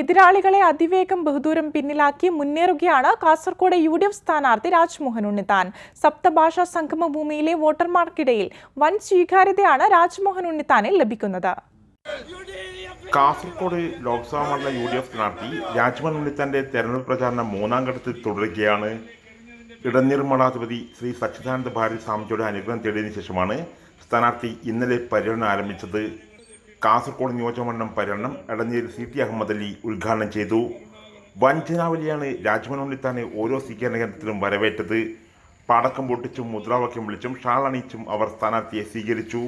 എതിരാളികളെ അതിവേഗം ബഹുദൂരം പിന്നിലാക്കി മുന്നേറുകയാണ് കാസർകോട് യു ഡി എഫ് സ്ഥാനാർത്ഥി രാജ്മോഹൻ ഉണ്ണിത്താൻ. സപ്തഭാഷാ സംഗമ ഭൂമിയിലെ വോട്ടർമാർക്കിടയിൽ വൻ സ്വീകാര്യതയാണ് രാജ്മോഹൻ ഉണ്ണിത്താനിൽ ലഭിക്കുന്നത്. കാസർകോട് ലോക്സഭാ മണ്ഡല യു ഡി എഫ് സ്ഥാനാർത്ഥി രാജ്മോഹൻ ഉണ്ണിത്താന്റെ തെരഞ്ഞെടുപ്പ് പ്രചാരണം മൂന്നാം ഘട്ടത്തിൽ തുടരുകയാണ്. ഇടനിർമ്മളാധിപതി ശ്രീ സച്ചിദാനന്ദ ഭാരതി സ്വാമിജിയുടെ അനുഗ്രഹം തേടിയതിനു ശേഷമാണ് സ്ഥാനാർത്ഥി ഇന്നലെ പര്യടനം ആരംഭിച്ചത്. കാസർഗോഡ് നിയോജകമണ്ഡലം പര്യടനം എടഞ്ഞേരി സി ടി അഹമ്മദ് അലി ഉദ്ഘാടനം ചെയ്തു. വഞ്ചനാവലിയാണ് ഉണ്ണിത്താനെ ഓരോ സ്വീകരണ കേന്ദ്രത്തിലും വരവേറ്റത്. പടക്കം പൊട്ടിച്ചും മുദ്രാവാക്യം വിളിച്ചും ഷാൾ അണിയിച്ചും അവർ സ്ഥാനാർത്ഥിയെ സ്വീകരിച്ചു.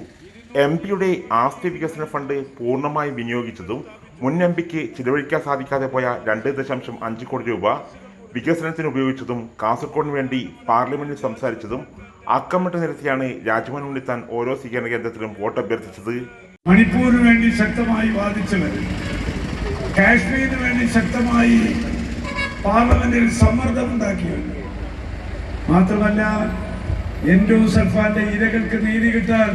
എം പിയുടെ ആസ്തി വികസന ഫണ്ട് പൂർണമായി വിനിയോഗിച്ചതും മുൻ എം പിക്ക് ചിലവഴിക്കാൻ സാധിക്കാതെ പോയ രണ്ട് ദശാംശം അഞ്ച് കോടി രൂപ വികസനത്തിന് ഉപയോഗിച്ചതും കാസർഗോഡിന് വേണ്ടി പാർലമെന്റിൽ സംസാരിച്ചതും അക്കമിട്ട് നിരത്തിയാണ് രാജ്ഭവൻ ഉണ്ണിത്താൻ ഓരോ സ്വീകരണ കേന്ദ്രത്തിലും വോട്ടഭ്യർത്ഥിച്ചത്. മണിപ്പൂരിന് വേണ്ടി ശക്തമായി വാദിച്ചവർ കാശ്മീരിന് വേണ്ടി ശക്തമായി പാർലമെന്റിൽ സമ്മർദ്ദമുണ്ടാക്കിയവർ മാത്രമല്ല എൻഡോസൾഫാന്റെ ഇരകൾക്ക് നീതി കിട്ടാൻ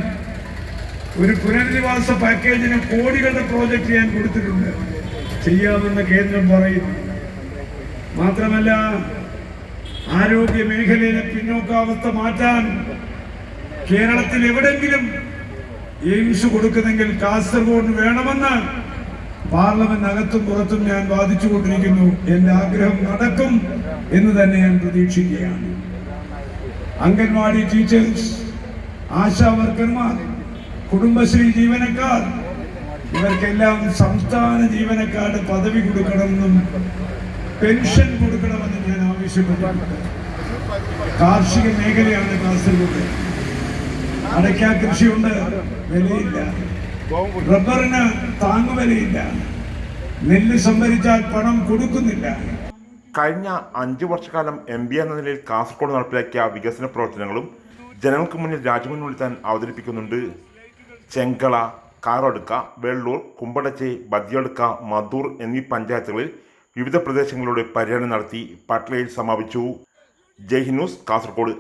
ഒരു പുനരധിവാസ പാക്കേജിന് കോടികളുടെ പ്രോജക്റ്റ് ഞാൻ കൊടുത്തിട്ടുണ്ട്. ചെയ്യാമെന്ന് കേന്ദ്രം പറയുന്നു. മാത്രമല്ല ആരോഗ്യ മേഖലയിലെ പിന്നോക്കാവസ്ഥ മാറ്റാൻ കേരളത്തിൽ എവിടെങ്കിലും എയിംസ് കൊടുക്കുന്നെങ്കിൽ കാസർഗോഡ് വേണമെന്ന് പാർലമെന്റ് അകത്തും പുറത്തും ഞാൻ വാദിച്ചുകൊണ്ടിരിക്കുന്നു. എന്റെ ആഗ്രഹം നടക്കും എന്ന് തന്നെ ഞാൻ പ്രതീക്ഷിക്കുകയാണ്. അംഗൻവാടി ടീച്ചേഴ്സ് ആശാ വർക്കർമാർ കുടുംബശ്രീ ജീവനക്കാർ ഇവർക്കെല്ലാം സംസ്ഥാന ജീവനക്കാരുടെ പദവി കൊടുക്കണമെന്നും പെൻഷൻ കൊടുക്കണമെന്നും ഞാൻ ആവശ്യപ്പെട്ടിട്ടുണ്ട്. കാർഷിക മേഖലയാണ് കാസർഗോഡ്. അടയ്ക്ക കൃഷിയുണ്ട്. വിലയില്ല. റബ്ബറിന് താങ്ങുവിലയില്ല നെല്ല് സംഭരിച്ചാൽ പണം കൊടുക്കുന്നില്ല. കഴിഞ്ഞ അഞ്ചു വർഷക്കാലം എം പി എന്ന നിലയിൽ കാസർഗോഡ് നടപ്പിലാക്കിയ വികസന പ്രവർത്തനങ്ങളും ജനങ്ങൾക്ക് മുന്നിൽ രാജ്യമുന്നിൽ താൻ അവതരിപ്പിക്കുന്നുണ്ട്. ചെങ്കള കാറടുക്ക വെള്ളൂർ കുമ്പടച്ചെ ബദ്യടുക്ക മധൂർ എന്നീ പഞ്ചായത്തുകളിൽ വിവിധ പ്രദേശങ്ങളിലൂടെ പര്യടനം നടത്തി പട്ലയിൽ സമാപിച്ചു. ജയ് ഹിന്ദ് ന്യൂസ് കാസർഗോഡ്.